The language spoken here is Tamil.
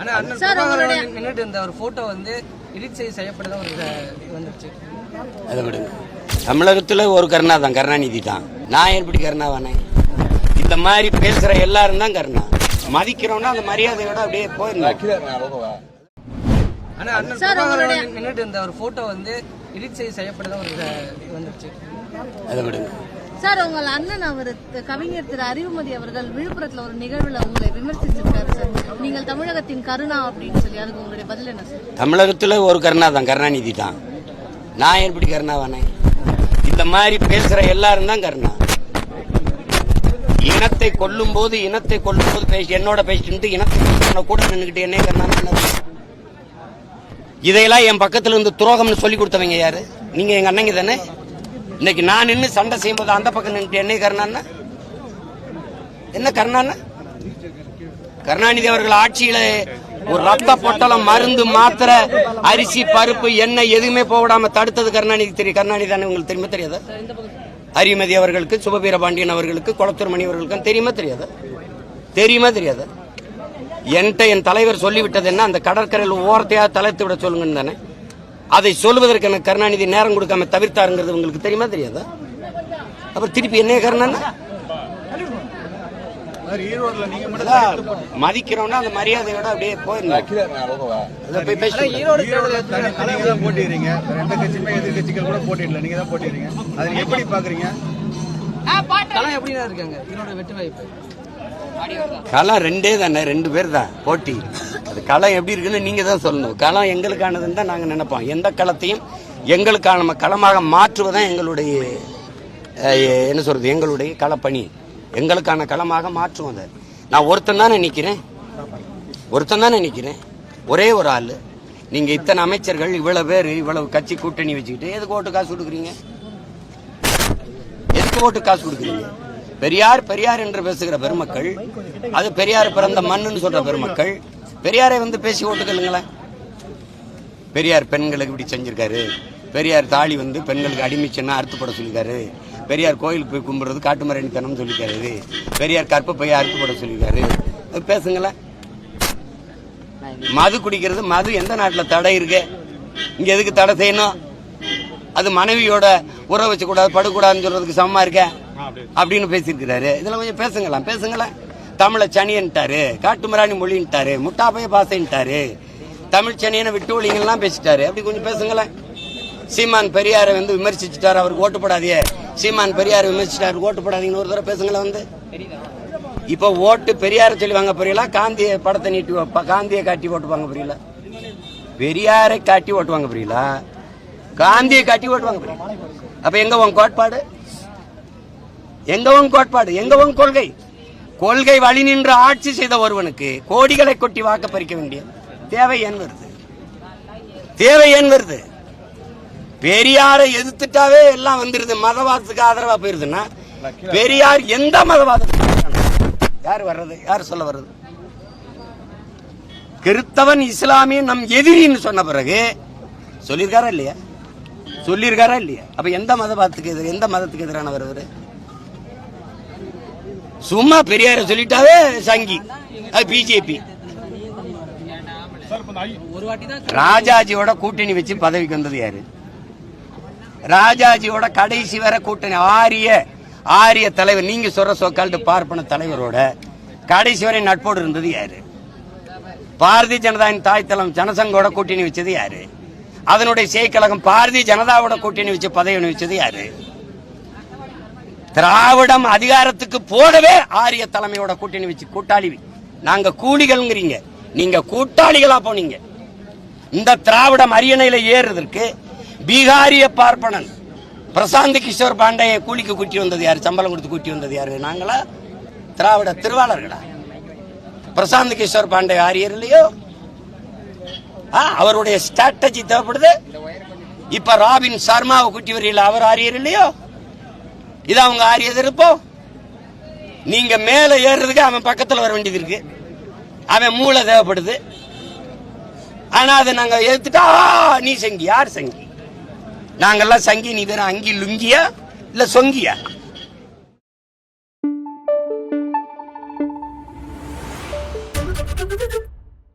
ஆனா அண்ணன் நின்னுட்டு இருந்த ஒரு போட்டோ வந்து எடிட் செய்து செய்யப்பட்டதா ஒரு இது வந்துருச்சு. அதை விடுங்க தமிழகத்தில் ஒரு கருணா தான் கருணாநிதி தான். நான் எப்படி கருணாவானே? இந்த மாதிரி பேசுற எல்லாரும் தான் கருணா. மதிக்கிறோம்னா அந்த மரியாதையோட அப்படியே போயிருந்தோம் ஆனா அண்ணன் நின்னுட்டு இருந்த ஒரு போட்டோ வந்து எடிட் செய்து செய்யப்பட்டதா ஒரு இது வந்துருச்சு. அதை விடுங்க சார் உங்கள் அண்ணன் அவர் கவிஞர் திரு அறிவுமதி அவர்கள் விழுப்புரத்தில் ஒரு நிகழ்வில் உங்களை விமர்சிச்சிருக்காரு சார். நீங்கள் தமிழகத்தின் கருணா அப்படின்னு சொல்லி அதுக்கு உங்களுடைய பதில் என்ன சார்? தமிழகத்தில் ஒரு கருணா தான் கருணாநிதி தான் நான் எப்படி கருணாவானே? இந்த மாதிரி பேசுகிற எல்லாரும் தான் கருணா. இனத்தை கொல்லும் போது இனத்தை கொல்லும் போது பேசி என்னோட பேசிட்டு இனத்தை கூட நின்றுக்கிட்டு என்ன கருணா இதையெல்லாம் என் பக்கத்துல இருந்து துரோகம்னு சொல்லி கொடுத்தவங்க யாரு? நீங்க எங்க அண்ணங்க தானே? இன்னைக்கு நான் நின்று சண்டை செய்யும்போது அந்த பக்கம் நின்று என்ன கருணான்னா? என்ன கருணான்னா? கருணாநிதி அவர்கள் ஆட்சியில ஒரு ரத்த பொட்டலம் மருந்து மாத்திர அரிசி பருப்பு எண்ணெய் எதுவுமே போடாம தடுத்தது கருணாநிதி தெரியும் கருணாநிதி தானே உங்களுக்கு தெரியுமா தெரியாதா? அரிமதி அவர்களுக்கு சுபவீரபாண்டியன் அவர்களுக்கு குளத்தூர் மணி அவர்களுக்கும் தெரியுமா தெரியாதா? தெரியுமா தெரியாதா? என்கிட்ட என் தலைவர் சொல்லிவிட்டது என்ன? அந்த கடற்கரையில் ஓரத்தையாக தலைத்து விட சொல்லுங்கன்னு தானே? அதை சொல்வதற்கு எனக்கு கருணாநிதி நேரம் கொடுக்காம தவிர்த்தாருங்கிறது உங்களுக்கு தெரியுமா தெரியாதா? அப்புறம் திருப்பி என்ன கருணான்னா மதிக்கிறோம்னா அந்த மரியாதையோட அப்படியே போயிருந்தோம் அதை போய் பேசி ஈரோடு தேர்தல் நீங்க தான் போட்டிடுறீங்க. எதிர்கட்சிகள் கூட போட்டிடல. நீங்க தான் போட்டிடுறீங்க. அதை எப்படி பாக்குறீங்க? களம் எப்படிதான் இருக்காங்க? களம் ரெண்டே தானே ரெண்டு பேர் தான். போட்டி. அது களம் எப்படி இருக்குன்னு நீங்க தான் சொல்லணும். களம் எங்களுக்கானதுன்னு தான் நாங்க நினைப்போம். எந்த களத்தையும் எங்களுக்கான களமாக மாற்றுவதுதான் எங்களுடைய என்ன சொல்றது எங்களுடைய களப்பணி. எங்களுக்கான களமாக மாற்றுவோம் அதை. நான் ஒருத்தன் தானே நினைக்கிறேன் ஒருத்தன் தானே நினைக்கிறேன் ஒரே ஒரு ஆள். நீங்க இத்தனை அமைச்சர்கள் இவ்வளவு பேர் இவ்வளவு கட்சி கூட்டணி வச்சுக்கிட்டு எதுக்கு ஓட்டு காசு கொடுக்குறீங்க? எதுக்கு ஓட்டு காசு கொடுக்குறீங்க? பெரியார் பெரியார் என்று பேசுகிற பெருமக்கள் அது பெரியார் பிறந்த மண்ணுன்னு சொல்ற பெருமக்கள் பெரியாரை வந்து பேசி ஓட்டுக்கலுங்களேன் பெரியார் பெண்களுக்கு இப்படி செஞ்சிருக்காரு. பெரியார் தாலி வந்து பெண்களுக்கு அடிமைச்சுன்னா அறுத்துப்பட சொல்லியிருக்காரு. பெரியார் கோயிலுக்கு போய் கும்பிடுறது காட்டுமரணித்தனம் சொல்லியிருக்காரு. பெரியார் கற்பப்பையை அறுத்துப்பட சொல்லியிருக்காரு. பேசுங்களேன் மது குடிக்கிறது மது எந்த நாட்டில் தடை இருக்கு? இங்க எதுக்கு தடை செய்யணும்? அது மனைவியோட உறவு வச்சக்கூடாது படக்கூடாதுன்னு சொல்றதுக்கு சமமா இருக்க. அப்படின்னு பேசியிருக்கிறாரு. இதெல்லாம் கொஞ்சம் பேசுங்களேன் பேசுங்களேன். தமிழை சனின்ட்டாரு காட்டுமிராணி மொழின்ட்டாரு முட்டாப்பைய பாசைன்ட்டாரு. தமிழ் சனியனை விட்டு ஒழிங்கெல்லாம் பேசிட்டாரு. அப்படி கொஞ்சம் பேசுங்களேன். சீமான் பெரியாரை வந்து விமர்சிச்சுட்டாரு அவருக்கு ஓட்டு போடாதே. சீமான் பெரியாரை விமர்சிச்சிட்டாரு ஓட்டு போடாதீங்கன்னு ஒரு தடவை பேசுங்களேன் வந்து. இப்போ ஓட்டு பெரியாரை சொல்லி வாங்க புரியல? காந்திய படத்தை நீட்டி காந்தியை காட்டி ஓட்டு வாங்க புரியல? பெரியாரை காட்டி ஓட்டு வாங்க புரியல? காந்தியை காட்டி ஓட்டு வாங்க புரியல? அப்ப எங்க உன் கோட்பாடு? எங்க உன் கோட்பாடு? எங்க உன் கொள்கை? கொள்கை வழி நின்று ஆட்சி செய்த ஒருவனுக்கு கோடிகளை கொட்டி வாக்கு பறிக்க வேண்டிய தேவை ஏன் வருது? தேவை ஏன் வருது? பெரியாரை எதிர்த்துட்டாவே எல்லாம் வந்துருது. மதவாதத்துக்கு ஆதரவா போயிருதுன்னா பெரியார் எந்த மதவாதத்துக்கு யார் வர்றது? யார் சொல்ல வர்றது? கிறித்தவன் இஸ்லாமிய நம் எதிரின்னு சொன்ன பிறகு சொல்லியிருக்காரா இல்லையா? சொல்லியிருக்காரா இல்லையா? அப்ப எந்த மதவாதத்துக்கு எதிர் எந்த மதத்துக்கு எதிரானவர் அவரு? சும்மா பெரியார சொல்லிட்டாவே சங்கி. அது பிஜேபி. ராஜாஜியோட கூட்டணி வச்சு பதவிக்கு வந்தது யாரு? ராஜாஜியோட கடைசி வரை கூட்டணி ஆரிய ஆரிய தலைவர் நீங்க சொல்ற சொக்கால்ட்டு பார்ப்பன தலைவரோட கடைசி வரை நட்போடு இருந்தது யாரு? பாரதிய ஜனதாவின் தாய் தளம் ஜனசங்கோட கூட்டணி வச்சது யாரு? அதனுடைய செய்கழகம் பாரதிய ஜனதாவோட கூட்டணி வச்சு பதவி வச்சது யாரு? திராவிடம் அதிகாரத்துக்கு போடவே ஆரிய தலைமையோட கூட்டணி வச்சு கூட்டாளி. நாங்க கூலிகள்ங்கிறீங்க. நீங்க கூட்டாளிகளா போனீங்க. இந்த திராவிடம் அரியணையில ஏறுறதற்கு பீகாரிய பார்ப்பனன் பிரசாந்த் கிஷோர் பாண்டைய கூலிக்கு கூட்டி வந்தது யார்? சம்பளம் கொடுத்து கூட்டி வந்தது யாரு? நாங்களா? திராவிட திருவாளர்களா? பிரசாந்த் கிஷோர் பாண்டே ஆரியர் இல்லையோ? ஆ, அவருடைய ஸ்ட்ராட்டஜி தேவைப்படுது. இப்ப ராபின் சர்மாவை கூட்டி வரீங்களா அவர் ஆரியர் இல்லையோ? இது அவங்க ஆரிய எதிர்ப்போ? நீங்க மேல ஏறுறதுக்கு அவன் பக்கத்துல வர வேண்டியது இருக்கு. அவன் மூளை தேவைப்படுது. ஆனா அதை நாங்க எடுத்துட்டா நீ சங்கி. யார் சங்கி? நாங்கெல்லாம் சங்கி நீ வேற அங்கி லுங்கியா? இல்ல சொங்கியா?